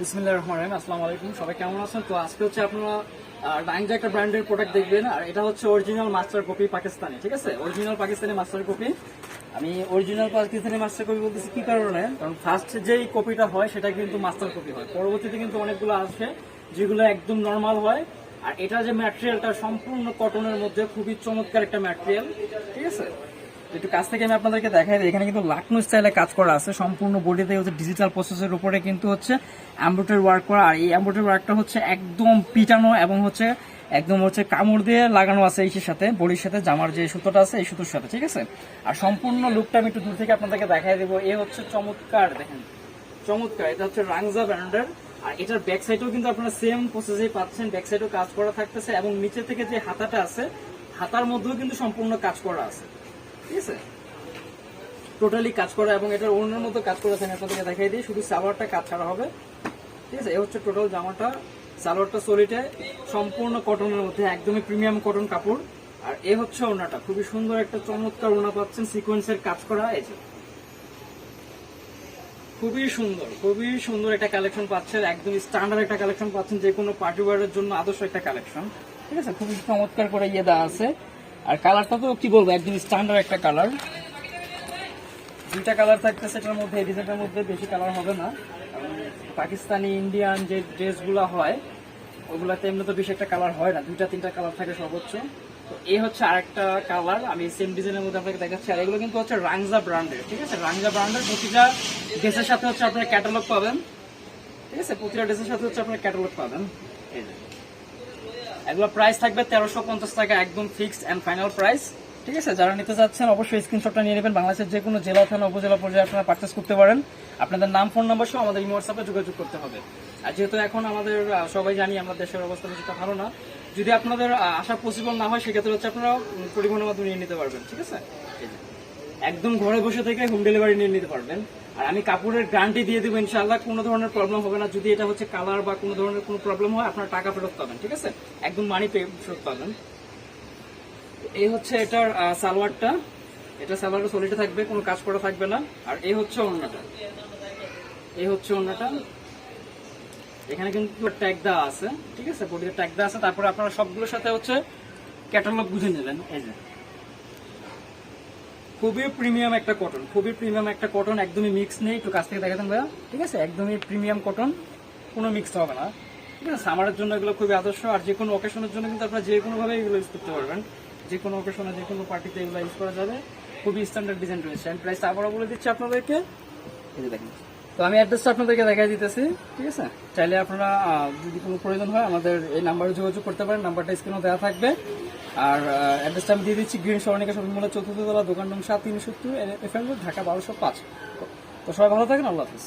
বিসমিল্লাহ রহমান রহিম, আসসালামু আলাইকুম। সবাই কেমন আছেন? তো আজকে হচ্ছে আপনারা ডাইংজা একটা ব্র্যান্ডের প্রোডাক্ট দেখবেন, আর এটা হচ্ছে অরিজিনাল মাস্টার কপি পাকিস্তানি, ঠিক আছে? অরিজিনাল পাকিস্তানি মাস্টার কপি আমি অরিজিনাল পাকিস্তানি মাস্টার কপি বলতেছি কি কারণে? কারণ ফার্স্ট যেই কপিটা হয়, সেটা কিন্তু মাস্টার কপি হয়। পরবর্তীতে কিন্তু অনেকগুলো আসে যেগুলো একদম নর্মাল হয়। আর এটা যে ম্যাটেরিয়ালটা সম্পূর্ণ কটনের মধ্যে খুবই চমৎকার একটা ম্যাটেরিয়াল ঠিক আছে? একটু কাছ থেকে আমি আপনাদেরকে দেখাই এখানে কিন্তু লাকনো স্টাইলে কাজ করা আছে। সম্পূর্ণ বডিতে হচ্ছে ডিজিটাল প্রসেসের উপরে কিন্তু হচ্ছে অ্যাম্বোটারি ওয়ার্ক করা। আর এই অ্যাম্বোটারি ওয়ার্কটা হচ্ছে একদম পিটানো এবং হচ্ছে একদম হচ্ছে কামড় দিয়ে লাগানো আছে এইসের সাথে, বডির সাথে, জামার যে সুতোটা আছে এই সুতোর সাথে, ঠিক আছে? আর সম্পূর্ণ লুকটা আমি একটু দূর থেকে আপনাদেরকে দেখাই দেবো। এ হচ্ছে চমৎকার, দেখেন। চমৎকার, এটা হচ্ছে রাংজা ব্র্যান্ডের আর এটার ব্যাক সাইডেও কিন্তু আপনারা সেম প্রসেসেই পাচ্ছেন। ব্যাক সাইডেও কাজ করা থাকতেছে এবং নিচে থেকে যে হাতাটা আছে, হাতার মধ্যেও কিন্তু সম্পূর্ণ কাজ করা আছে। টোটালি কাজ করা এবং এটার অন্যের মতো কাজ করা আছে আপনাদেরকে দেখাই দিই। শুধু সালোয়ারটা কাজ ছাড়া হবে। ঠিক আছে? এই হচ্ছে টোটাল জামাটা। সালোয়ারটা সলিটে সম্পূর্ণ কটনের মধ্যে, একদমই প্রিমিয়াম কটন কাপড়। আর এ হচ্ছে ওনাটা। খুবই সুন্দর একটা চমৎকার ওনা পাচ্ছেন সিকোয়েন্সের কাজ করা। এই যে। খুবই সুন্দর খুবই সুন্দর একটা কালেকশন পাচ্ছেন। একদম স্ট্যান্ডার্ড একটা কালেকশন পাচ্ছেন যে কোনো পার্টি ওয়ারের জন্য আদর্শ একটা কালেকশন ঠিক আছে? খুবই চমৎকার করে ইয়ে দেওয়া আছে। আর কালারটা তো কি বলব, একদম স্ট্যান্ডার্ড একটা কালার দুইটা কালার থাকতেছে এটার মধ্যে, এই ডিজাইনটার মধ্যে বেশি কালার হবে না। পাকিস্তানি ইন্ডিয়ান যে ড্রেসগুলো হয়, ওগুলাতে এমনি তো বেশি একটা কালার হয় না। দুইটা, তিনটা কালার থাকে সর্বোচ্চ। তো এই হচ্ছে আরেকটা কালার আমি সেম ডিজাইনের মধ্যে আপনাকে দেখাচ্ছি। আর এগুলো কিন্তু হচ্ছে রাংজা ব্র্যান্ডের ঠিক আছে? রাংজা ব্র্যান্ডের প্রতিটা ড্রেসের সাথে হচ্ছে আপনার ক্যাটালগ পাবেন। ঠিক আছে? প্রতিটা ড্রেসের সাথে হচ্ছে আপনার ক্যাটালগ পাবেন। এই যে। এগুলো প্রাইস থাকবে তেরোশো পঞ্চাশ টাকা একদম ফিক্সড অ্যান্ড ফাইনাল প্রাইস ঠিক আছে? যারা নিতে চাচ্ছেন, অবশ্যই স্ক্রিনশটটা নিয়ে নেবেন। বাংলাদেশের যে কোনো জেলা, থানা, উপজেলা পর্যায়ে আপনারা পার্চেস করতে পারেন। আপনাদের নাম ফোন নাম্বার সহ আমাদের হোয়াটসঅ্যাপে যোগাযোগ করতে হবে। আর যেহেতু এখন আমাদের সবাই জানি আমাদের দেশের অবস্থা কিছুটা ভালো না, যদি আপনাদের আসা পসিবল না হয়, সেক্ষেত্রে হচ্ছে আপনারা পরিবহনের মাধ্যমে নিয়ে নিতে পারবেন। ঠিক আছে। একদম ঘরে বসে থেকে হোম ডেলিভারি নিয়ে নিতে পারবেন। আর আমি কাপড়ের গ্যারান্টি দিয়ে দেবো, ইনশাআল্লাহ কোনো ধরনের প্রবলেম হবে না। যদি এটা হচ্ছে কালার বা কোনো ধরনের কোনো প্রবলেম হয়, আপনার টাকা ফেরত পাবেন, ঠিক আছে? একদম মানি পে ফেরত পাবেন। এই হচ্ছে এটার সালোয়ারটা। এটা সালোয়ারটা সলিটে থাকবে, কোনো কাজ করা থাকবে না। আর এই হচ্ছে অন্যটা এই হচ্ছে অন্যটা এখানে কিন্তু ট্যাগ দেওয়া আছে, ঠিক আছে? বডিতে ট্যাগ দেওয়া আছে। তারপরে আপনারা সবগুলোর সাথে হচ্ছে ক্যাটালগ বুঝে নেবেন, এই যে। খুবই প্রিমিয়াম একটা কটন খুবই প্রিমিয়াম একটা কটন একদমই মিক্স নেই, একটু কাছ থেকে দেখাতেন ভাইয়া। ঠিক আছে? একদমই প্রিমিয়াম কটন কোনো মিক্স হবে না। ঠিক আছে? সামারের জন্য এগুলো খুবই আদর্শ, আর যে কোনো অকেশনের জন্য কিন্তু আপনারা যে কোনোভাবে এগুলো ইউজ করতে পারবেন। যে কোনো অকেশনে যে কোনো পার্টিতে এগুলো ইউজ করা যাবে। খুবই স্ট্যান্ডার্ড ডিজাইন রয়েছে। আমি প্রাইস আবারও বলে দিচ্ছি আপনাদেরকে। দেখেন। তো আমি অ্যাড্রেসটা আপনাদেরকে দেখাই দিতেছি। ঠিক আছে? চাইলে আপনারা যদি কোনো প্রয়োজন হয় আমাদের এই নাম্বারে যোগাযোগ করতে পারেন। নাম্বারটা স্ক্রিনে দেওয়া থাকবে। আর অ্যাড্রেসটা আমি দিয়ে দিচ্ছি গ্রিন সরণিকা শপিং মলের চতুর্থ তলা দোকান নং সাত তিনশো সত্তর এফ এম ঢাকা বারোশো পাঁচ। তো সবাই ভালো থাকেন, আল্লাহ হাফিজ।